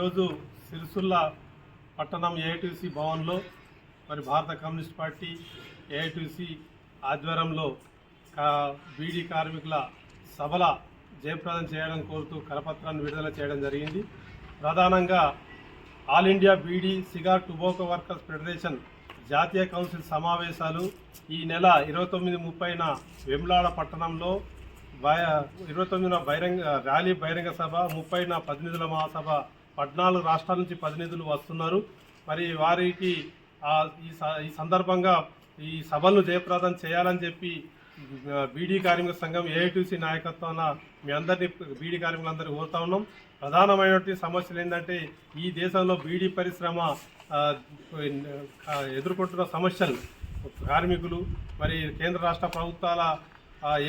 ఈరోజు సిరిసిల్ల పట్టణం ఏఐటీసీ భవన్లో మరి భారత కమ్యూనిస్ట్ పార్టీ ఏఐటీసీ ఆధ్వర్యంలో కా- బీడీ కార్మికుల సభల జయప్రదం చేయడం కోరుతూ కరపత్రాన్ని విడుదల చేయడం జరిగింది. ప్రధానంగా all India beedi cigar tobacco workers federation జాతీయ కౌన్సిల్ సమావేశాలు ఈ నెల ఇరవై తొమ్మిది ముప్పైన వెమ్లాడ పట్టణంలో బయ ఇరవై తొమ్మిదిన బహిరంగ ర్యాలీ బహిరంగ సభ ముప్పైన ప్రతినిధుల మహాసభ పద్నాలుగు రాష్ట్రాల నుంచి ప్రతినిధులు వస్తున్నారు. మరి వారికి ఈ ఈ సందర్భంగా ఈ సభలను జయప్రదం చేయాలని చెప్పి బీడీ కార్మిక సంఘం ఏఐటీసీ నాయకత్వాన మీ అందరినీ బీడీ కార్మికులందరూ కోరుతా ఉన్నాం. ప్రధానమైనటువంటి సమస్యలు ఏంటంటే ఈ దేశంలో బీడీ పరిశ్రమ ఎదుర్కొంటున్న సమస్యలు కార్మికులు మరి కేంద్ర రాష్ట్ర ప్రభుత్వాల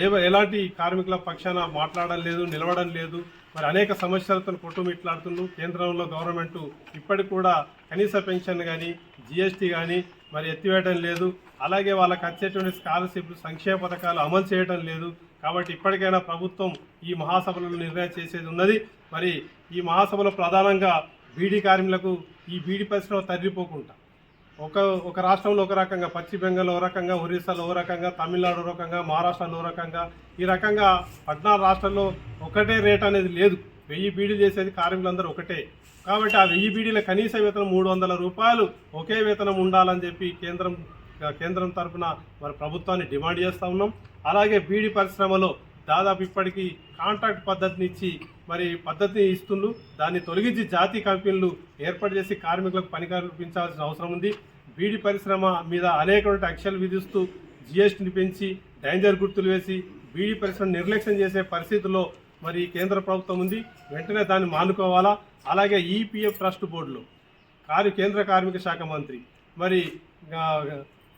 ఏ ఎలాంటి కార్మికుల పక్షాన మాట్లాడడం లేదు నిలవడం లేదు. మరి అనేక సమస్యలతో కొట్టుమిట్లాడుతుండ్రు కేంద్రంలో గవర్నమెంట్ ఇప్పటికి కూడా కనీస పెన్షన్ కానీ జిఎస్టీ కానీ మరి ఎత్తివేయడం లేదు. అలాగే వాళ్ళకి వచ్చేటువంటి స్కాలర్షిప్లు సంక్షేమ పథకాలు అమలు చేయడం లేదు. కాబట్టి ఇప్పటికైనా ప్రభుత్వం ఈ మహాసభలను నిర్ణయం చేసేది ఉన్నది. మరి ఈ మహాసభలో ప్రధానంగా బీడీ కార్మికులకు ఈ బీడీ పరిశ్రమ తరిగిపోకుండా ఒక ఒక రాష్ట్రంలో ఒక రకంగా పశ్చిమ బెంగాల్ ఓ రకంగా ఒరిస్సాలో ఓ రకంగా తమిళనాడు రకంగా మహారాష్ట్రలో ఓ రకంగా ఈ రకంగా పద్నాలుగు రాష్ట్రాల్లో ఒకటే రేట్ అనేది లేదు. వెయ్యి బీడీలు చేసేది కార్మికులందరూ ఒకటే. కాబట్టి ఆ వెయ్యి బీడీల కనీస వేతనం మూడు వందల రూపాయలు ఒకే వేతనం ఉండాలని చెప్పి కేంద్రం కేంద్రం తరఫున మరి ప్రభుత్వాన్ని డిమాండ్ చేస్తూ ఉన్నాం. అలాగే బీడీ పరిశ్రమలో దాదాపు ఇప్పటికీ కాంట్రాక్ట్ పద్ధతిని ఇచ్చి మరి పద్ధతిని ఇస్తుండ్రు. దాన్ని తొలగించి జాతీయ కంపెనీలు ఏర్పాటు చేసి కార్మికులకు పని కల్పించాల్సిన అవసరం ఉంది. బీడీ పరిశ్రమ మీద అనేకటువంటి ఆంక్షలు విధిస్తూ జిఎస్టీని పెంచి డేంజర్ గుర్తులు వేసి బీడీ పరిశ్రమ నిర్లక్ష్యం చేసే పరిస్థితుల్లో మరి కేంద్ర ప్రభుత్వం ఉంది. వెంటనే దాన్ని మానుకోవాలా? అలాగే ఈపీఎఫ్ ట్రస్ట్ బోర్డులో కార్య కేంద్ర కార్మిక శాఖ మంత్రి మరి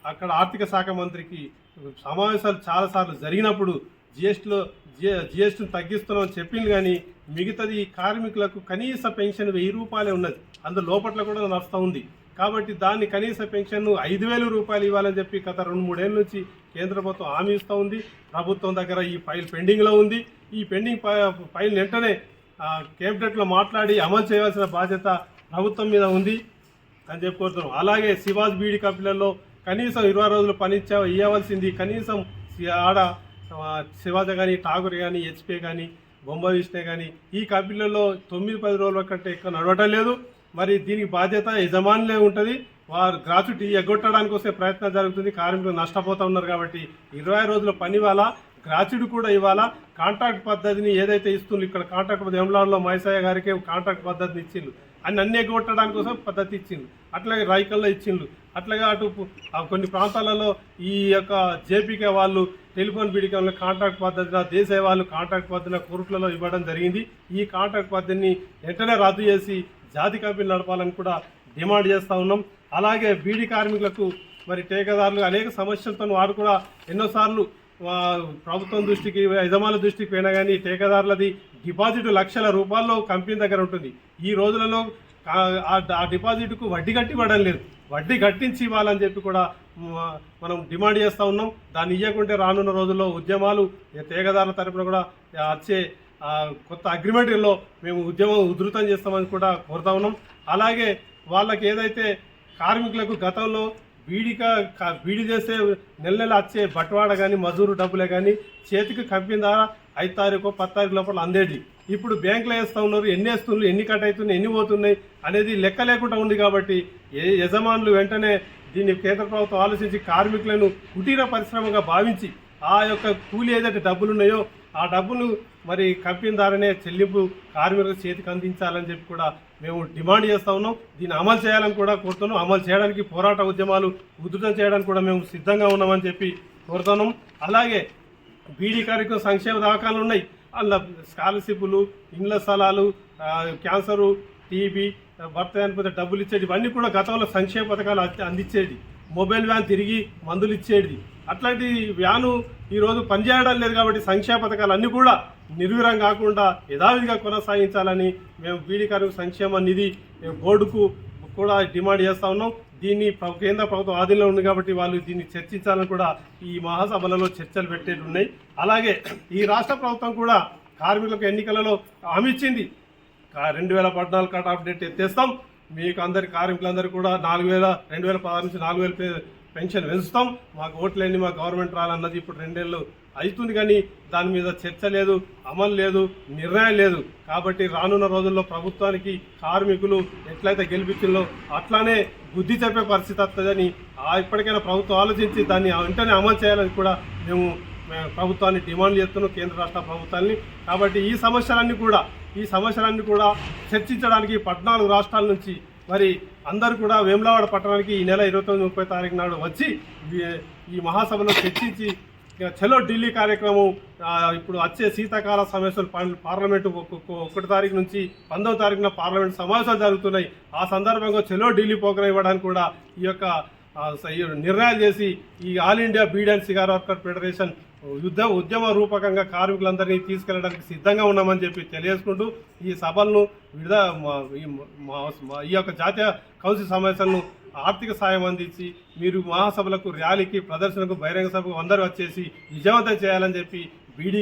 అక్కడ ఆర్థిక శాఖ మంత్రికి సమావేశాలు చాలాసార్లు జరిగినప్పుడు జిఎస్టీలో జిఎస్టీని తగ్గిస్తున్నామని చెప్పింది కానీ మిగతాది కార్మికులకు కనీస పెన్షన్ వెయ్యి రూపాయలే ఉన్నది. అందులో లోపట్ల కూడా నడుస్తూ ఉంది. కాబట్టి దాన్ని కనీస పెన్షన్ ఐదు వేల రూపాయలు ఇవ్వాలని చెప్పి గత రెండు మూడేళ్ళ నుంచి కేంద్ర ప్రభుత్వం హామీ ఇస్తూ ఉంది. ప్రభుత్వం దగ్గర ఈ ఫైల్ పెండింగ్లో ఉంది. ఈ పెండింగ్ ఫైల్ వెంటనే కేబినెట్లో మాట్లాడి అమలు చేయాల్సిన బాధ్యత ప్రభుత్వం మీద ఉంది అని చెప్పి కోరుతున్నాం. అలాగే శివాజ్ బీడీ కంపెనీలలో కనీసం ఇరవై రోజులు పనిచ్చా ఇవ్వవలసింది కనీసం ఆడ శివాజ కానీ ఠాగూర్ కానీ హెచ్పే కానీ బొమ్మ విష్ణే కానీ ఈ కంపెనీలలో తొమ్మిది పది రోజుల కంటే ఎక్కువ నడవటం లేదు. మరి దీనికి బాధ్యత యజమానులే ఉంటుంది. వారు గ్రాచుటీ ఎగ్గొట్టడానికి వస్తే ప్రయత్నం జరుగుతుంది. కార్మికులు నష్టపోతూ ఉన్నారు కాబట్టి ఇరవై రోజుల పని ఇవ్వాలా? గ్రాచుడు కూడా ఇవ్వాలా? కాంట్రాక్ట్ పద్ధతిని ఏదైతే ఇస్తుండ్రు ఇక్కడ కాంట్రాక్ట్ పద్ధతి ఎంలాడ్లో మైసయ్య గారికి కాంట్రాక్ట్ పద్ధతిని ఇచ్చిండ్రు. అని అన్ని ఎగ్గొట్టడానికి కోసం పద్ధతి ఇచ్చిండ్రు. అట్లాగే రైకల్లో ఇచ్చిండ్రు. అట్లాగే అటు కొన్ని ప్రాంతాలలో ఈ యొక్క జేపీకే వాళ్ళు టెలిఫోన్ బీడికంలో కాంట్రాక్ట్ పద్ధతిన దేశాయ వాళ్ళు కాంట్రాక్ట్ పద్ధతిన కోర్టులలో ఇవ్వడం జరిగింది. ఈ కాంట్రాక్ట్ పద్ధతిని వెంటనే రద్దు చేసి జాతి కంపెనీలు నడపాలని కూడా డిమాండ్ చేస్తూ ఉన్నాం. అలాగే బీడీ కార్మికులకు మరి టేకదారులు అనేక సమస్యలతో వారు కూడా ఎన్నోసార్లు ప్రభుత్వం దృష్టికి యజమానుల దృష్టికి పోయినా కానీ టేకదారులది డిపాజిట్ లక్షల రూపాయల్లో కంపెనీ దగ్గర ఉంటుంది. ఈ రోజులలో ఆ- డిపాజిట్కు వడ్డీ కట్టి ఇవ్వడం లేదు. వడ్డీ కట్టించి ఇవ్వాలని చెప్పి కూడా మనం డిమాండ్ చేస్తూ ఉన్నాం. దాన్ని ఇవ్వకుంటే రానున్న రోజుల్లో ఉద్యమాలు తీగదారుల తరపున కూడా వచ్చే కొత్త అగ్రిమెంట్లో మేము ఉద్యమం ఉధృతం చేస్తామని కూడా కోరుతా ఉన్నాం. అలాగే వాళ్ళకి ఏదైతే కార్మికులకు గతంలో బీడిక క- బీడి చేసే నెల నెల వచ్చే బట్వాడ కానీ మజూరు డబ్బులే కానీ చేతికి కంపెనీ ద్వారా ఐదు తారీఖు పది తారీఖు లోపల అందేది ఇప్పుడు బ్యాంకులో వేస్తూ ఉన్నారు ఎన్ని వేస్తున్నారు ఎన్ని కట్ అవుతున్నాయి ఎన్ని పోతున్నాయి అనేది లెక్క లేకుండా ఉంది కాబట్టి ఏ యజమానులు వెంటనే దీన్ని కేంద్ర ప్రభుత్వం ఆలోచించి కార్మికులను కుటీర పరిశ్రమగా భావించి ఆ యొక్క కూలి ఏదైతే డబ్బులు ఉన్నాయో ఆ డబ్బులు మరి కంపెనీ ద్వారానే చెల్లింపు కార్మికులకు చేతికి అందించాలని చెప్పి కూడా మేము డిమాండ్ చేస్తా ఉన్నాం. దీన్ని అమలు చేయాలని కూడా కోరుతున్నాం. అమలు చేయడానికి పోరాట ఉద్యమాలు ఉధృతం చేయడానికి కూడా మేము సిద్ధంగా ఉన్నామని చెప్పి కోరుతున్నాం. అలాగే బీడీ కార్యక్రమం సంక్షేమ దాఖలు ఉన్నాయి. అందులో స్కాలర్షిప్లు ఇండ్ల స్థలాలు క్యాన్సరు టీబీ భర్త చనిపోతే డబ్బులు ఇచ్చేది. ఇవన్నీ కూడా గతంలో సంక్షేమ పథకాలు అంది- అందించేది మొబైల్ వ్యాన్ తిరిగి మందులు ఇచ్చేది. అట్లాంటి వ్యాను ఈరోజు పనిచేయడం లేదు కాబట్టి సంక్షేమ పథకాలు అన్నీ కూడా నిర్వీరం కాకుండా యథావిధిగా కొనసాగించాలని మేము బీడీ సంక్షేమ నిధి బోర్డుకు కూడా డిమాండ్ చేస్తూ ఉన్నాం. దీన్ని కేంద్ర ప్రభుత్వం ఆధీనంలో ఉంది కాబట్టి వాళ్ళు దీన్ని చర్చించాలని కూడా ఈ మహాసభలలో చర్చలు పెట్టేది ఉన్నాయి. అలాగే ఈ రాష్ట్ర ప్రభుత్వం కూడా కార్మికులకు ఎన్నికలలో హామీ ఇచ్చింది. రెండు వేల పద్నాలుగు కట్ ఆఫ్ డేట్ ఎత్తేస్తాం. మీకు అందరి కార్మికులందరూ కూడా నాలుగు వేల రెండు వేల పదహారు నుంచి నాలుగు వేల పెన్షన్ పెంచుతాం. మాకు ఓట్లేని మా గవర్నమెంట్ రాలన్నది ఇప్పుడు రెండేళ్ళు అవుతుంది కానీ దాని మీద చర్చ లేదు అమలు లేదు నిర్ణయం లేదు. కాబట్టి రానున్న రోజుల్లో ప్రభుత్వానికి కార్మికులు ఎట్లయితే గెలిపించిందో అట్లానే బుద్ధి చెప్పే పరిస్థితి వస్తుందని ఆ ఇప్పటికైనా ప్రభుత్వం ఆలోచించి దాన్ని వెంటనే అమలు చేయాలని కూడా మేము మేము ప్రభుత్వాన్ని డిమాండ్ చేస్తున్నాం కేంద్ర రాష్ట్ర ప్రభుత్వాన్ని. కాబట్టి ఈ సమస్యలన్నీ కూడా ఈ సమస్యలన్నీ కూడా చర్చించడానికి పద్నాలుగు రాష్ట్రాల నుంచి మరి అందరూ కూడా వేములవాడ పట్టణానికి ఈ నెల ఇరవై తొమ్మిది ముప్పై తారీఖు నాడు వచ్చి ఈ- మహాసభలో చర్చించి చలో ఢిల్లీ కార్యక్రమం ఇప్పుడు వచ్చే శీతాకాల సమావేశాలు పార్లమెంటు ఒకటి తారీఖు నుంచి పంతొమ్మిది తారీఖున పార్లమెంట్ సమావేశాలు జరుగుతున్నాయి. ఆ సందర్భంగా చలో ఢిల్లీ పోకరం ఇవ్వడానికి కూడా ఈ యొక్క నిర్ణయాలు చేసి ఈ all India beedi and cigar worker federation యుద్ధ ఉద్యమ రూపకంగా కార్మికులందరినీ తీసుకెళ్ళడానికి సిద్ధంగా ఉన్నామని చెప్పి తెలియజేసుకుంటూ ఈ సభలను వివిధ ఈ ఈ యొక్క జాతీయ కౌన్సిల్ సమావేశాలను ఆర్థిక సాయం అందించి మీరు మహాసభలకు ర్యాలీకి ప్రదర్శనకు బహిరంగ సభకు అందరూ వచ్చేసి విజయవంతం చేయాలని చెప్పి బీడీ